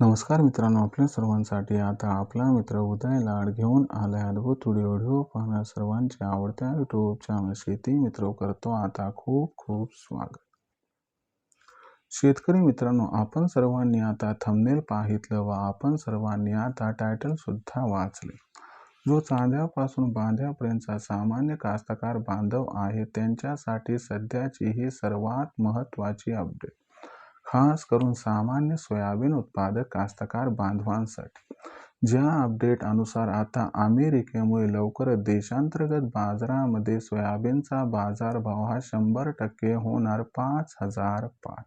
नमस्कार मित्रांनो आपल्या सर्वांसाठी आता आपला मित्र उदय लाड घेऊन आलाय अद्भुत व्हिडिओ व्हिडिओ पाहण्या सर्वांच्या आवडत्या युट्यूब चॅनल शेती मित्र करतो आता खूप खूप स्वागत. शेतकरी मित्रांनो आपण सर्वांनी आता थंबनेल पाहितलं व आपण सर्वांनी आता टायटल सुद्धा वाचले. जो चांद्यापासून बांध्यापर्यंतचा सामान्य कास्तकार बांधव आहे त्यांच्यासाठी सध्याची ही सर्वात महत्त्वाची अपडेट खास करून सामान्य सोयाबीन उत्पादक कास्तकार बांधवांसाठी. ज्या अपडेट अनुसार आता अमेरिकेमुळे लवकरच देशांतर्गत बाजारामध्ये सोयाबीनचा बाजारभाव हा शंभर टक्के होणार पाच हजार पाच.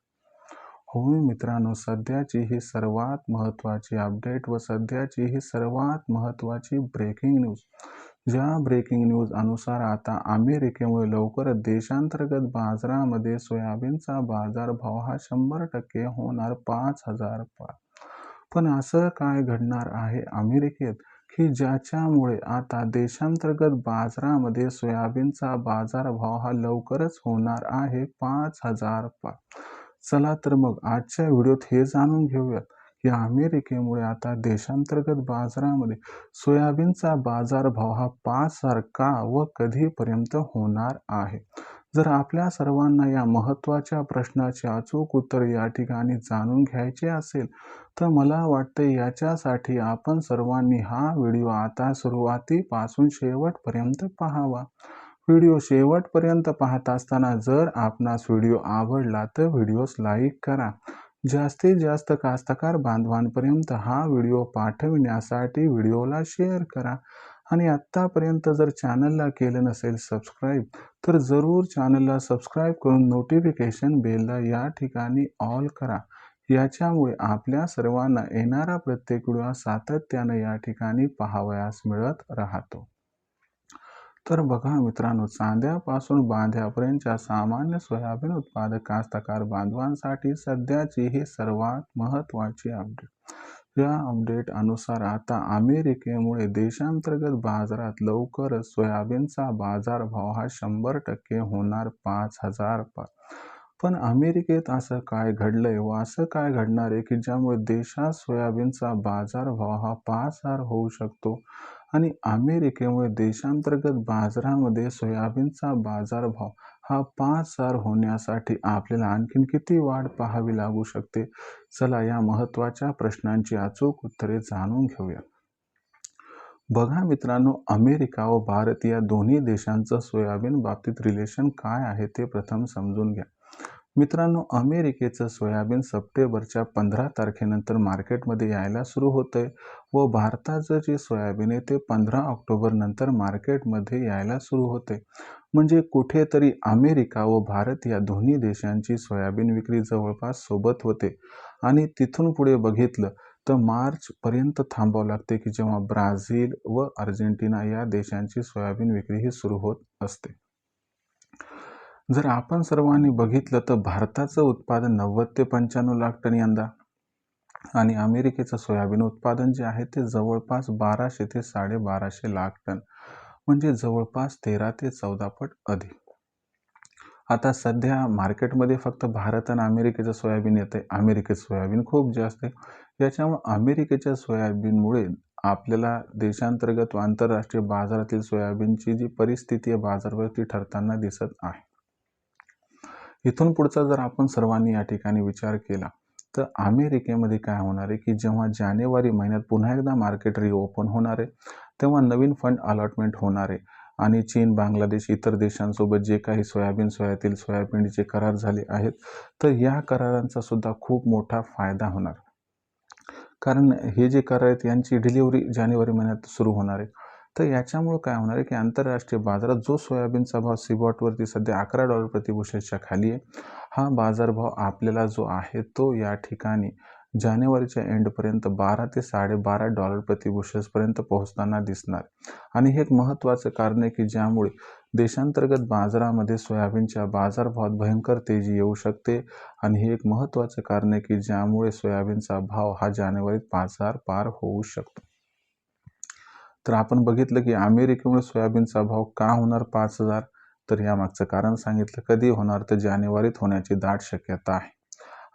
होय मित्रांनो सध्याची ही सर्वात महत्त्वाची अपडेट व सध्याची ही सर्वात महत्त्वाची ब्रेकिंग न्यूज ज्या ब्रेकिंग न्यूज अनुसार आता अमेरिकेमुळे लवकरच देशांतर्गत बाजारामध्ये सोयाबीनचा बाजारभाव हा शंभर टक्के होणार पाच हजार पार पण असं काय घडणार आहे अमेरिकेत? की ज्याच्यामुळे आता देशांतर्गत बाजारामध्ये सोयाबीनचा बाजारभाव हा लवकरच होणार आहे पाच हजार पार चला तर मग आजच्या व्हिडिओत हे जाणून घेऊयात. या अमेरिकेमुळे आता देशांतर्गत बाजारामध्ये सोयाबीनचा बाजारभाव हा पाच व कधीपर्यंत होणार आहे? जर आपल्या सर्वांना या महत्त्वाच्या प्रश्नाचे अचूक उत्तर या ठिकाणी जाणून घ्यायचे असेल तर मला वाटते याच्यासाठी आपण सर्वांनी हा व्हिडिओ आता सुरुवातीपासून शेवटपर्यंत पाहावा. व्हिडिओ शेवटपर्यंत पाहत असताना जर आपणास व्हिडिओ आवडला तर व्हिडिओस लाईक करा. जास्तीत जास्त कास्तकार बांधवांपर्यंत हा व्हिडिओ पाठविण्यासाठी व्हिडिओला शेअर करा. आणि आत्तापर्यंत जर चॅनलला केलं नसेल सबस्क्राईब तर जरूर चॅनलला सबस्क्राईब करून नोटिफिकेशन बेलला या ठिकाणी ऑल करा. याच्यामुळे आपल्या सर्वांना येणारा प्रत्येक व्हिडिओ सातत्यानं या ठिकाणी पाहावयास मिळत राहतो. तर बघा मित्रांनो चांद्यापासून बांध्यापर्यंतच्या सामान्य सोयाबीन उत्पादक कास्तकार बांधवांसाठी सध्याची ही सर्वात महत्त्वाची अपडेट या अपडेट अनुसार आता अमेरिकेमुळे देशांतर्गत बाजारात लवकरच सोयाबीनचा बाजारभाव हा शंभर टक्के होणार पाच हजार पाच पण अमेरिकेत असं काय घडलंय व असं काय घडणार आहे की ज्यामुळे देशात सोयाबीनचा बाजारभाव हा पाच हजार होऊ शकतो? आणि अमेरिकेमुळे देशांतर्गत बाजारामध्ये सोयाबीनचा बाजारभाव हा पाच हजार होण्यासाठी आपल्याला आणखीन किती वाढ पाहावी लागू शकते? चला या महत्त्वाच्या प्रश्नांची अचूक उत्तरे जाणून घेऊया. बघा मित्रांनो अमेरिका व भारत या दोन्ही देशांचं सोयाबीन बाबतीत रिलेशन काय आहे ते प्रथम समजून घ्या. मित्रांनो अमेरिकेचं सोयाबीन सप्टेंबरच्या पंधरा तारखेनंतर मार्केटमध्ये यायला सुरू होतं आहे व भारताचं जे सोयाबीन आहे ते पंधरा ऑक्टोबरनंतर मार्केटमध्ये यायला सुरू होते म्हणजे कुठेतरी अमेरिका व भारत या दोन्ही देशांची सोयाबीन विक्री जवळपास सोबत होते. आणि तिथून पुढे बघितलं तर मार्चपर्यंत थांबावं लागते की जेव्हा ब्राझील व अर्जेंटिना या देशांची सोयाबीन विक्री ही सुरू होत असते. जर आपण सर्वांनी बघितलं तर भारताचं उत्पादन नव्वद ते पंच्याण्णव लाख टन यंदा आणि अमेरिकेचं सोयाबीन उत्पादन जे आहे ते जवळपास बाराशे ते साडेबाराशे लाख टन म्हणजे जवळपास तेरा ते चौदा पट अधिक. आता सध्या मार्केटमध्ये फक्त भारत आणि अमेरिकेचं सोयाबीन येतं आहे अमेरिकेत सोयाबीन खूप जास्त आहे. याच्यामुळे अमेरिकेच्या सोयाबीनमुळे आपल्याला देशांतर्गत व आंतरराष्ट्रीय बाजारातील सोयाबीनची जी परिस्थिती आहे बाजारवरती ठरताना दिसत आहे. इथून पुढचा जर आपण सर्वांनी या ठिकाणी विचार केला तर अमेरिकेमध्ये काय होणार आहे की जेव्हा जानेवारी महिन्यात पुन्हा एकदा मार्केट रिओपन होणार आहे तेव्हा नवीन फंड अलॉटमेंट होणार आहे. आणि चीन बांगलादेश इतर देशांसोबत जे काही सोयाबीन सोयातील सोयाबीनचे करार झाले आहेत तर या करारांचा सुद्धा खूप मोठा फायदा होणार. कारण हे जे करार आहेत यांची डिलिव्हरी जानेवारी महिन्यात सुरू होणार आहे. तर याच्यामुळं काय होणार आहे की आंतरराष्ट्रीय बाजारात जो सोयाबीनचा भाव सिबॉटवरती सध्या अकरा डॉलर प्रतिबुशेसच्या खाली आहे हा बाजारभाव आपल्याला जो आहे तो या ठिकाणी जानेवारीच्या एंडपर्यंत बारा ते साडेबारा डॉलर प्रतिबुशेसपर्यंत पोहोचताना दिसणार. आणि हे एक महत्त्वाचं कारण आहे की ज्यामुळे देशांतर्गत बाजारामध्ये सोयाबीनच्या बाजारभावात भयंकर तेजी येऊ शकते. आणि हे एक महत्त्वाचं कारण आहे की ज्यामुळे सोयाबीनचा भाव हा जानेवारीत बाजार पार होऊ शकतो. तर आपण बघितलं की अमेरिकेमुळे सोयाबीनचा भाव का होणार पाच हजार? तर यामागचं कारण सांगितलं कधी होणार तर जानेवारीत होण्याची दाट शक्यता आहे.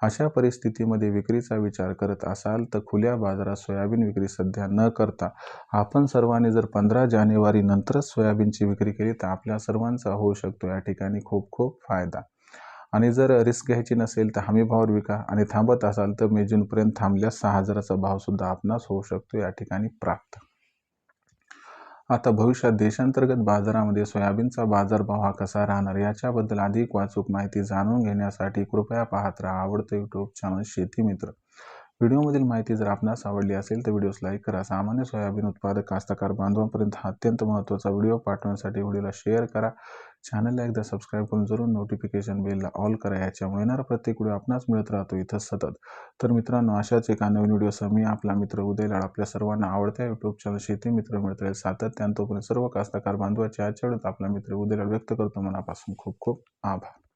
अशा परिस्थितीमध्ये विक्रीचा विचार करत असाल तर खुल्या बाजारात सोयाबीन विक्री सध्या न करता आपण सर्वांनी जर पंधरा जानेवारी नंतरच सोयाबीनची विक्री केली तर आपल्या सर्वांचा होऊ शकतो या ठिकाणी खूप खूप फायदा. आणि जर रिस्क घ्यायची नसेल तर हमी भावावर विका आणि थांबत असाल तर मे जूनपर्यंत थांबल्यास सहा हजाराचा भावसुद्धा आपणास होऊ शकतो या ठिकाणी प्राप्त. आता भविष्यात देशांतर्गत बाजारामध्ये सोयाबीनचा बाजारभाव हा कसा राहणार याच्याबद्दल अधिक वाचूक माहिती जाणून घेण्यासाठी कृपया पाहत राहा. आवडतं यूट्यूब चॅनल शेती मित्र. व्हिडिओमधील माहिती जर आपणास आवडली असेल तर व्हिडिओस लाईक करा. सामान्य सोयाबीन उत्पादक कास्तकार बांधवांपर्यंत हा अत्यंत महत्त्वाचा व्हिडिओ पाठवण्यासाठी व्हिडिओला शेअर करा. चॅनलला एकदा सबस्क्राईब करून जरूर नोटिफिकेशन बेलला ऑल करा. याच्यामुळे येणारा प्रत्येक व्हिडिओ आपणास मिळत राहतो. इथं सतत. तर मित्रांनो अशाच एका नवीन व्हिडिओसह मी आपला मित्र उदय लाड आपल्या सर्वांना आवडत्या यूट्यूब चॅनल शेती मित्र मिळत राहील सातत्यानं तोपर्यंत सर्व कास्तकार बांधवाच्या आचरणात आपला मित्र उदय लाड व्यक्त करतो. मनापासून खूप खूप आभार.